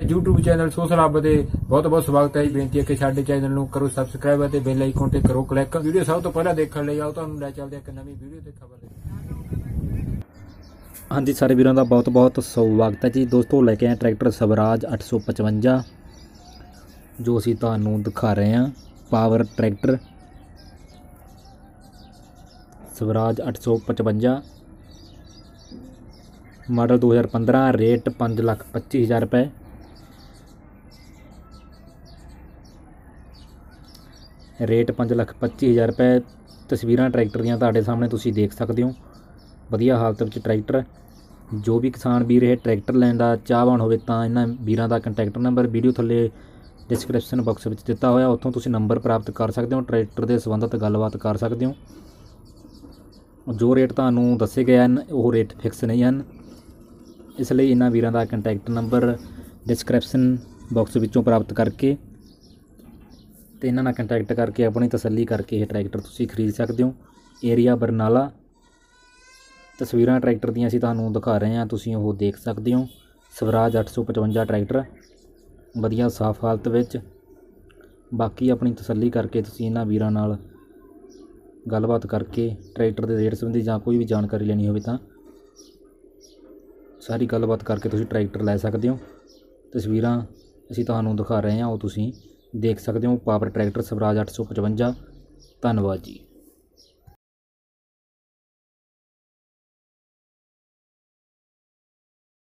YouTube channel sauce ਰੱਬ ਦੇ ਬਹੁਤ ਬਹੁਤ ਸਵਾਗਤ ਹੈ ਜੀ। ਬੇਨਤੀ ਹੈ ਕਿ ਸਾਡੇ ਚੈਨਲ ਨੂੰ ਕਰੋ ਸਬਸਕ੍ਰਾਈਬ ਅਤੇ ਬੈਲ ਆਈਕਨ ਤੇ ਕਰੋ ਕਲਿੱਕ ਵੀਡੀਓ ਸਭ ਤੋਂ ਪਹਿਲਾਂ ਦੇਖਣ ਲਈ ਆਓ, ਤੁਹਾਨੂੰ ਲੈ ਚੱਲਦੇ ਹਾਂ ਇੱਕ ਨਵੀਂ ਵੀਡੀਓ ਤੇ ਖਬਰ ਲੈ ਹਾਂਜੀ ਸਾਰੇ ਵੀਰਾਂ ਦਾ ਬਹੁਤ ਬਹੁਤ ਸਵਾਗਤ ਹੈ ਜੀ। ਦੋਸਤੋ, ਲੈ ਕੇ ਆਏ ਟਰੈਕਟਰ ਸਵਰਾਜ 855 ਜੋ ਅਸੀਂ ਤੁਹਾਨੂੰ ਦਿਖਾ ਰਹੇ ਹਾਂ। Power tractor Swaraj 855 model 2015 rate 525000 ਰੁਪਏ। ਰੇਟ 525000 ਰੁਪਏ, ਤਸਵੀਰਾਂ ਟਰੈਕਟਰ ਦੀਆਂ ਤੁਹਾਡੇ ਸਾਹਮਣੇ ਤੁਸੀਂ ਦੇਖ ਸਕਦੇ ਹੋ। ਵਧੀਆ ਹਾਲਤ ਵਿੱਚ ਟਰੈਕਟਰ ਜੋ ਵੀ ਕਿਸਾਨ ਵੀਰ ਇਹ ਟਰੈਕਟਰ ਲੈਣ ਦਾ ਚਾਹਵਾਨ ਹੋਵੇ ਤਾਂ ਇਹਨਾਂ ਵੀਰਾਂ ਦਾ ਕੰਟੈਕਟ ਨੰਬਰ ਵੀਡੀਓ ਥੱਲੇ ਡਿਸਕ੍ਰਿਪਸ਼ਨ ਬਾਕਸ ਵਿੱਚ ਦਿੱਤਾ ਹੋਇਆ, ਉੱਥੋਂ ਤੁਸੀਂ ਨੰਬਰ ਪ੍ਰਾਪਤ ਕਰ ਸਕਦੇ ਹੋ, ਟਰੈਕਟਰ ਦੇ ਸੰਬੰਧਤ ਗੱਲਬਾਤ ਕਰ ਸਕਦੇ ਹੋ। ਜੋ ਰੇਟ ਤੁਹਾਨੂੰ ਦੱਸੇ ਗਏ ਹਨ, ਉਹ ਰੇਟ ਫਿਕਸ ਨਹੀਂ ਹਨ। ਇਸ ਲਈ ਇਹਨਾਂ ਵੀਰਾਂ ਦਾ ਕੰਟੈਕਟ ਨੰਬਰ ਡਿਸਕ੍ਰਿਪਸ਼ਨ ਬਾਕਸ ਵਿੱਚੋਂ ਪ੍ਰਾਪਤ ਕਰਕੇ ਤੇ ਇਹਨਾਂ ਨਾਲ ਕੰਟੈਕਟ ਕਰਕੇ ਆਪਣੀ ਤਸੱਲੀ ਕਰਕੇ ਇਹ ਟਰੈਕਟਰ ਤੁਸੀਂ ਖਰੀਦ ਸਕਦੇ ਹੋ। ਏਰੀਆ ਬਰਨਾਲਾ। ਤਸਵੀਰਾਂ ਟਰੈਕਟਰ ਦੀਆਂ ਅਸੀਂ ਤੁਹਾਨੂੰ ਦਿਖਾ ਰਹੇ ਹਾਂ, ਤੁਸੀਂ ਉਹ ਦੇਖ ਸਕਦੇ ਹੋ। ਸਵਰਾਜ 855 ਟਰੈਕਟਰ ਵਧੀਆ ਸਾਫ਼ ਹਾਲਤ ਵਿੱਚ। ਬਾਕੀ ਆਪਣੀ ਤਸੱਲੀ ਕਰਕੇ ਤੁਸੀਂ ਇਹਨਾਂ ਵੀਰਾਂ ਨਾਲ ਗੱਲਬਾਤ ਕਰਕੇ ਟਰੈਕਟਰ ਦੇ ਰੇਟ ਸੰਬੰਧੀ ਜਾਂ ਕੋਈ ਵੀ ਜਾਣਕਾਰੀ ਲੈਣੀ ਹੋਵੇ ਤਾਂ ਸਾਰੀ ਗੱਲਬਾਤ ਕਰਕੇ ਤੁਸੀਂ ਟਰੈਕਟਰ ਲੈ ਸਕਦੇ ਹੋ। ਤਸਵੀਰਾਂ ਅਸੀਂ ਤੁਹਾਨੂੰ ਦਿਖਾ ਰਹੇ ਹਾਂ, ਉਹ ਤੁਸੀਂ ਦੇਖ ਸਕਦੇ ਹੋ ਪਾਵਰ ਟਰੈਕਟਰ ਸਵਰਾਜ 855 ਧੰਨਵਾਦ ਜੀ।